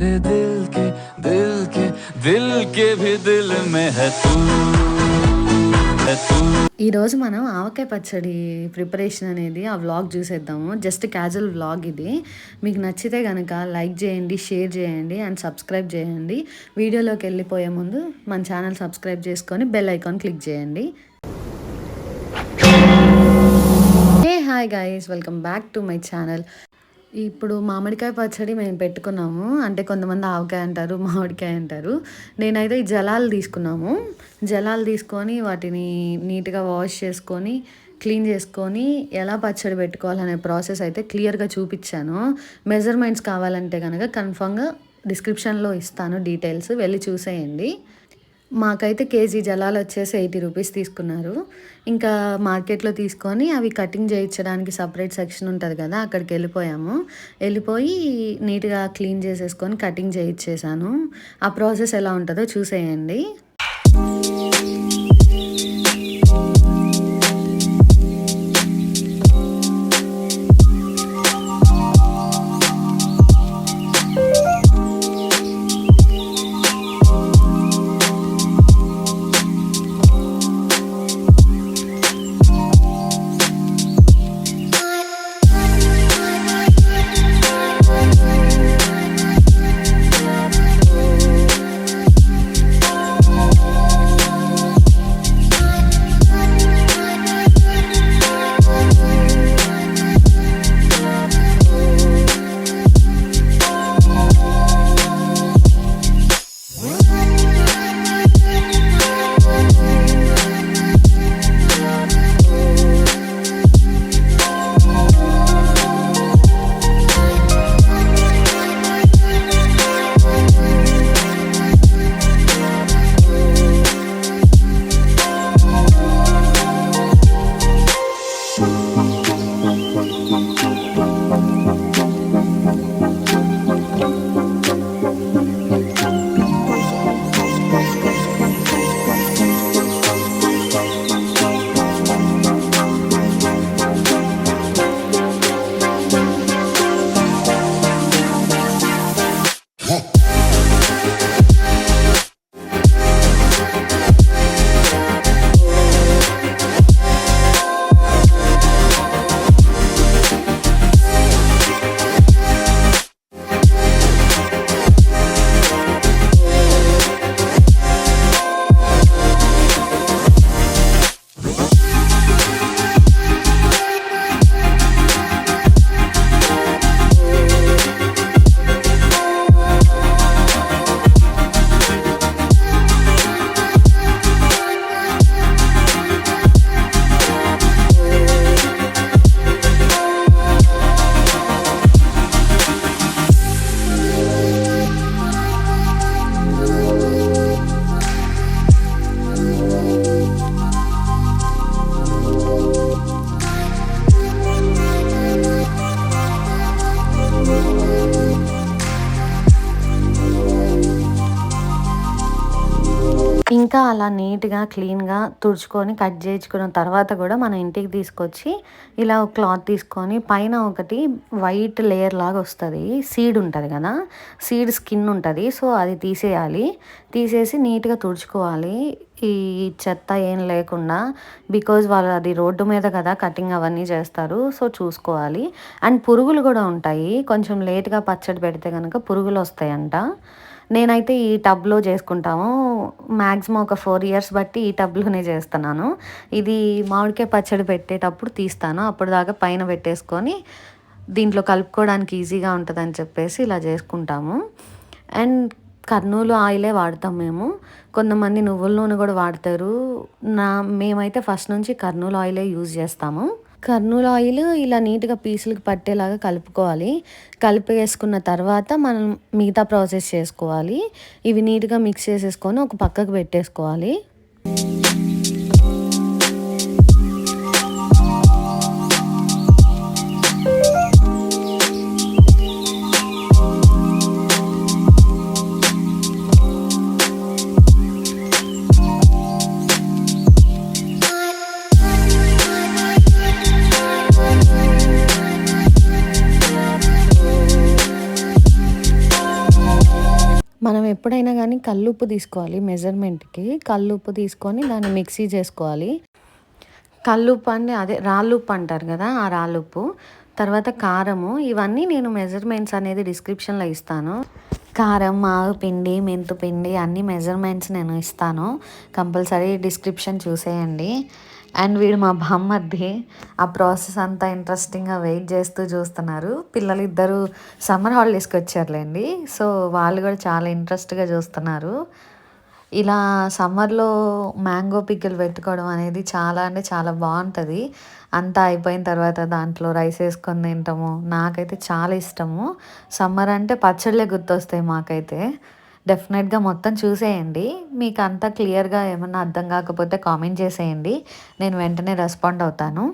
दिल के दिल के दिल के भी दिल में है तू है तू ఈరోజు మనం ఆవకాయ పచ్చడి ప్రిపరేషన్ అనేది ఆ వ్లాగ్ చూసేద్దాము జస్ట్ క్యాజువల్ వ్లాగ్ ఇది మీకు నచ్చితే కనుక లైక్ చేయండి షేర్ చేయండి అండ్ సబ్స్క్రైబ్ చేయండి వీడియోలోకి వెళ్ళిపోయే ముందు మన ఛానల్ సబ్స్క్రైబ్ చేసుకొని బెల్ ఐకాన్ క్లిక్ చేయండి hey hi guys welcome back to my channel ఇప్పుడు మామిడికాయ పచ్చడి మేము పెట్టుకున్నాము. అంటే కొంతమంది ఆవకాయ అంటారు మామిడికాయ అంటారు. నేనైతే ఈ జలాలు తీసుకున్నాము. జలాలు తీసుకొని వాటిని నీట్గా వాష్ చేసుకొని క్లీన్ చేసుకొని ఎలా పచ్చడి పెట్టుకోవాలనే ప్రాసెస్ అయితే క్లియర్గా చూపించాను. మెజర్మెంట్స్ కావాలంటే కనుక కన్ఫామ్గా డిస్క్రిప్షన్లో ఇస్తాను డీటెయిల్స్. వెళ్ళి చూసేయండి. మాకైతే కేజీ జలాలు వచ్చేసి ఎయిటీ రూపీస్ తీసుకున్నారు. ఇంకా మార్కెట్లో తీసుకొని అవి కటింగ్ చేయించడానికి సపరేట్ సెక్షన్ ఉంటుంది కదా అక్కడికి వెళ్ళిపోయాము. వెళ్ళిపోయి నీట్గా క్లీన్ చేసేసుకొని కటింగ్ చేయించేసాను. ఆ ప్రాసెస్ ఎలా ఉంటుందో చూసేయండి. ఇంకా అలా నీట్గా క్లీన్గా తుడుచుకొని కట్ చేయించుకున్న తర్వాత కూడా మన ఇంటికి తీసుకొచ్చి ఇలా ఒక క్లాత్ తీసుకొని పైన ఒకటి వైట్ లేయర్ లాగా వస్తుంది. సీడ్ ఉంటుంది కదా? సీడ్ స్కిన్ ఉంటుంది. సో అది తీసేయాలి. తీసేసి నీట్గా తుడుచుకోవాలి. ఈ చెత్త ఏం లేకుండా బికాజ్ వాళ్ళు అది రోడ్డు మీద కదా కటింగ్ అవన్నీ చేస్తారు. సో చూసుకోవాలి. అండ్ పురుగులు కూడా ఉంటాయి. కొంచెం లేట్గా పచ్చడి పెడితే కనుక పురుగులు వస్తాయంట. నేనైతే ఈ టబ్లో చేసుకుంటాము. మ్యాక్సిమం ఒక ఫోర్ ఇయర్స్ బట్టి ఈ టబ్లోనే చేస్తున్నాను. ఇది మామిడికాయ పచ్చడి పెట్టేటప్పుడు తీస్తాను. అప్పుడు దాకా పైన పెట్టేసుకొని దీంట్లో కలుపుకోవడానికి ఈజీగా ఉంటుందని చెప్పేసి ఇలా చేసుకుంటాము. అండ్ కర్నూలు ఆయిలే వాడతాం మేము. కొంతమంది నువ్వుల నూనె కూడా వాడతారు. నా మేమైతే ఫస్ట్ నుంచి కర్నూలు ఆయిలే యూజ్ చేస్తాము. కర్నూలు ఆయిల్ ఇలా నీట్గా పీసులకు పట్టేలాగా కలుపుకోవాలి. కలిపి వేసుకున్న తర్వాత మనం మిగతా ప్రాసెస్ చేసుకోవాలి. ఇవి నీట్గా మిక్స్ చేసేసుకొని ఒక పక్కకు పెట్టేసుకోవాలి. ఎప్పుడైనా కానీ కల్లుప్పు తీసుకోవాలి మెజర్మెంట్కి. కల్లుప్పు తీసుకొని దాన్ని మిక్సీ చేసుకోవాలి. కల్లుప్పు అంటే అదే రాళ్ళుప్పు అంటారు కదా ఆ రాళ్ళుప్పు. తర్వాత కారము ఇవన్నీ నేను మెజర్మెంట్స్ అనేది డిస్క్రిప్షన్లో ఇస్తాను. కారం మాగు పిండి మెంతు పిండి అన్ని మెజర్మెంట్స్ నేను ఇస్తాను. కంపల్సరీ డిస్క్రిప్షన్ చూసేయండి. అండ్ వీడు మా బామ్మర్ది ఆ ప్రాసెస్ అంతా ఇంట్రెస్టింగ్గా వెయిట్ చేస్తూ చూస్తున్నారు. పిల్లలు ఇద్దరు సమ్మర్ హాలిడేస్కి వచ్చారులేండి. సో వాళ్ళు కూడా చాలా ఇంట్రెస్ట్గా చూస్తున్నారు. ఇలా సమ్మర్లో మ్యాంగో పిక్కలు పెట్టుకోవడం అనేది చాలా అంటే చాలా బాగుంటుంది. అంతా అయిపోయిన తర్వాత దాంట్లో రైస్ వేసుకొని తింటాము. నాకైతే చాలా ఇష్టము. సమ్మర్ అంటే పచ్చళ్ళే గుర్తొస్తాయి మాకైతే. డెఫినెట్గా మొత్తం చూసేయండి. మీకు అంతా క్లియర్గా ఏమన్నా అర్థం కాకపోతే కామెంట్ చేసేయండి. నేను వెంటనే రెస్పాండ్ అవుతాను.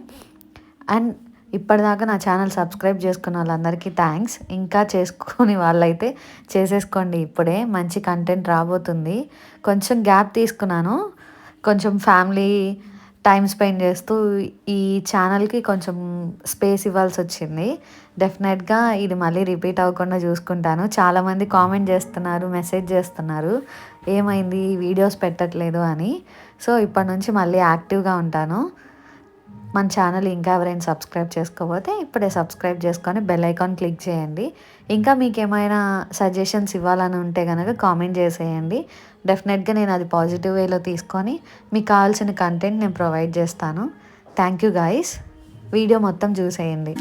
అండ్ ఇప్పటిదాకా నా ఛానల్ సబ్స్క్రైబ్ చేసుకున్న వాళ్ళందరికీ థ్యాంక్స్. ఇంకా చేసుకుని వాళ్ళైతే చేసేసుకోండి ఇప్పుడే. మంచి కంటెంట్ రాబోతుంది. కొంచెం గ్యాప్ తీసుకున్నాను. కొంచెం ఫ్యామిలీ టైం స్పెండ్ చేస్తూ ఈ ఛానల్కి కొంచెం స్పేస్ ఇవ్వాల్సి వచ్చింది. డెఫినెట్గా ఇది మళ్ళీ రిపీట్ అవ్వకుండా చూసుకుంటాను. చాలామంది కామెంట్ చేస్తున్నారు మెసేజ్ చేస్తున్నారు. ఏమైంది? వీడియోస్ పెట్టట్లేదు అని. సో ఇప్పటి నుంచి మళ్ళీ యాక్టివ్గా ఉంటాను. మన ఛానల్ ఇంకా ఎవరైనా సబ్స్క్రైబ్ చేసుకోకపోతే ఇప్పుడే సబ్స్క్రైబ్ చేసుకొని బెల్ ఐకాన్ క్లిక్ చేయండి. ఇంకా మీకు ఏమైనా సజెషన్స్ ఇవ్వాలని ఉంటే కనుక కామెంట్ చేసేయండి. డెఫినెట్గా నేను అది పాజిటివ్ వేలో తీసుకొని మీకు కావాల్సిన కంటెంట్ నేను ప్రొవైడ్ చేస్తాను. థ్యాంక్ యూ గాయస్ వీడియో మొత్తం చూసేయండి.